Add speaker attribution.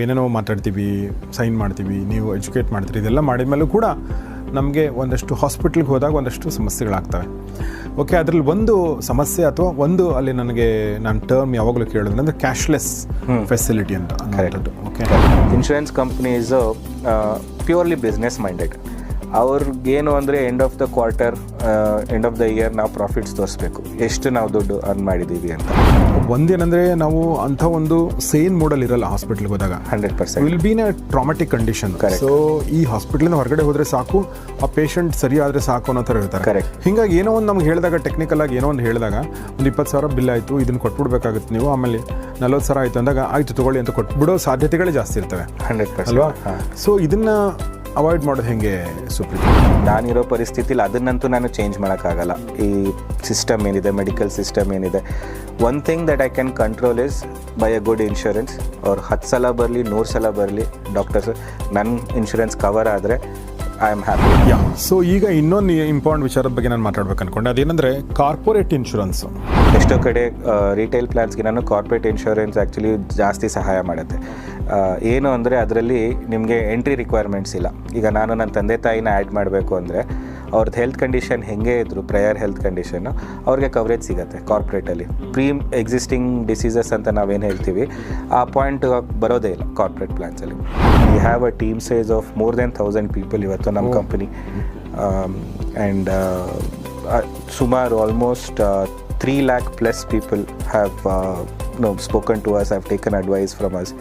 Speaker 1: ಏನೇನೋ ಮಾತಾಡ್ತೀವಿ ಸೈನ್ ಮಾಡ್ತೀವಿ ನೀವು ಎಜುಕೇಟ್ ಮಾಡ್ತೀರಿ ಇದೆಲ್ಲ ಮಾಡಿದ ಮೇಲೂ ಕೂಡ ನಮಗೆ ಒಂದಷ್ಟು ಹಾಸ್ಪಿಟ್ಲಿಗೆ ಹೋದಾಗ ಒಂದಷ್ಟು ಸಮಸ್ಯೆಗಳಾಗ್ತವೆ. ಓಕೆ ಅದರಲ್ಲಿ ಒಂದು ಸಮಸ್ಯೆ ಅಥವಾ ಒಂದು ಅಲ್ಲಿ ನನಗೆ ನಾನು ಟರ್ಮ್ ಯಾವಾಗಲೂ ಕೇಳಿದ್ರೆ ಅಂದರೆ ಕ್ಯಾಶ್ಲೆಸ್ ಫೆಸಿಲಿಟಿ ಅಂತ okay
Speaker 2: insurance companies purely business minded ಅವ್ರಿಗೇನು ಅಂದರೆ end of the quarter end of the year ನಾವು ಪ್ರಾಫಿಟ್ಸ್ ತೋರಿಸ್ಬೇಕು. ಎಷ್ಟು ನಾವು ದುಡ್ಡು ಅರ್ನ್ ಮಾಡಿದ್ದೀವಿ ಅಂತ.
Speaker 1: ಒಂದೇನಂದರೆ ನಾವು ಅಂಥ ಒಂದು ಸೇನ್ ಮೋಡಲ್ ಇರಲ್ಲ ಹಾಸ್ಪಿಟ್ಲಿಗೆ ಹೋದಾಗ.
Speaker 2: Hundred percent
Speaker 1: will been a traumatic condition. So ಈ ಹಾಸ್ಪಿಟ್ಲಿಂದ ಹೊರಗಡೆ ಹೋದರೆ ಸಾಕು ಆ ಪೇಷಂಟ್ ಸರಿ ಆದರೆ ಸಾಕು ಅನ್ನೋ ಥರ ಹೇಳ್ತಾರೆ
Speaker 2: ಕರೆಕ್ಟ್
Speaker 1: ಹಿಂಗಾಗಿ ಏನೋ ಒಂದು ನಮ್ಗೆ ಹೇಳಿದಾಗ ಟೆಕ್ನಿಕಲ್ ಆಗಿ ಏನೋ ಒಂದು ಹೇಳಿದಾಗ ಒಂದು ಇಪ್ಪತ್ತು ಸಾವಿರ ಬಿಲ್ ಆಯಿತು ಇದನ್ನು ಕೊಟ್ಬಿಡ್ಬೇಕಾಗುತ್ತೆ ನೀವು ಆಮೇಲೆ ನಲ್ವತ್ತು ಸಾವಿರ ಆಯಿತು ಅಂದಾಗ ಆಯಿತು ತೊಗೊಳ್ಳಿ ಅಂತ ಕೊಟ್ಬಿಡೋ ಸಾಧ್ಯತೆಗಳೇ ಜಾಸ್ತಿ ಇರ್ತವೆ.
Speaker 2: ಹಂಡ್ರೆಡ್
Speaker 1: ಅಲ್ವಾ? ಸೊ ಇದನ್ನ ಅವಾಯ್ಡ್ ಮಾಡೋದು ಹೆಂಗೆ ಸುಪ್ರೀತ್?
Speaker 2: ನಾನಿರೋ ಪರಿಸ್ಥಿತಿಲಿ ಅದನ್ನಂತೂ ನಾನು ಚೇಂಜ್ ಮಾಡೋಕ್ಕಾಗಲ್ಲ. ಈ ಸಿಸ್ಟಮ್ ಏನಿದೆ ಮೆಡಿಕಲ್ ಸಿಸ್ಟಮ್ ಏನಿದೆ one thing that I can control is by a good insurance ಅವ್ರು ಹತ್ತು ಸಲ ಬರಲಿ, ನೂರು ಸಲ ಬರಲಿ ಡಾಕ್ಟರ್ಸ್ ನನ್ನ ಇನ್ಶೂರೆನ್ಸ್ ಕವರ್ ಆದರೆ I am happy
Speaker 1: yeah so ಈಗ ಇನ್ನೊಂದು ಇಂಪಾರ್ಟೆಂಟ್ ವಿಚಾರದ ಬಗ್ಗೆ ನಾನು ಮಾತಾಡ್ಬೇಕು ಅನ್ಕೊಂಡೆ. ಅದೇನಂದ್ರೆ ಕಾರ್ಪೊರೇಟ್ ಇನ್ಶೂರೆನ್ಸ್
Speaker 2: ಎಷ್ಟೋ ಕಡೆ ರಿಟೇಲ್ ಪ್ಲಾನ್ಸ್ಗೆ ನಾನು ಕಾರ್ಪೊರೇಟ್ ಇನ್ಶೂರೆನ್ಸ್ ಆ್ಯಕ್ಚುಲಿ ಜಾಸ್ತಿ ಸಹಾಯ ಮಾಡುತ್ತೆ. ಏನು ಅಂದರೆ ಅದರಲ್ಲಿ ನಿಮಗೆ ಎಂಟ್ರಿ ರಿಕ್ವೈರ್ಮೆಂಟ್ಸ್ ಇಲ್ಲ. ಈಗ ನಾನು ನನ್ನ ತಂದೆ ತಾಯಿನ ಆ್ಯಡ್ ಮಾಡಬೇಕು ಅಂದರೆ ಅವ್ರದ್ದು ಹೆಲ್ತ್ ಕಂಡೀಷನ್ ಹೆಂಗೆ ಇದ್ರು ಪ್ರೇಯರ್ ಹೆಲ್ತ್ ಕಂಡೀಷನ್ನು ಅವ್ರಿಗೆ ಕವರೇಜ್ ಸಿಗುತ್ತೆ ಕಾರ್ಪೊರೇಟಲ್ಲಿ ಪ್ರೀ ಎಕ್ಸಿಸ್ಟಿಂಗ್ ಡಿಸೀಸಸ್ ಅಂತ ನಾವೇನು ಹೇಳ್ತೀವಿ ಆ ಪಾಯಿಂಟ್ ಬರೋದೇ ಇಲ್ಲ corporate ಪ್ಲಾನ್ಸಲ್ಲಿ we have a team size of more than thousand people ಇವತ್ತು ನಮ್ಮ ಕಂಪನಿ ಆ್ಯಂಡ್ ಸುಮಾರು almost three lakh plus people have no spoken to us have taken advice from us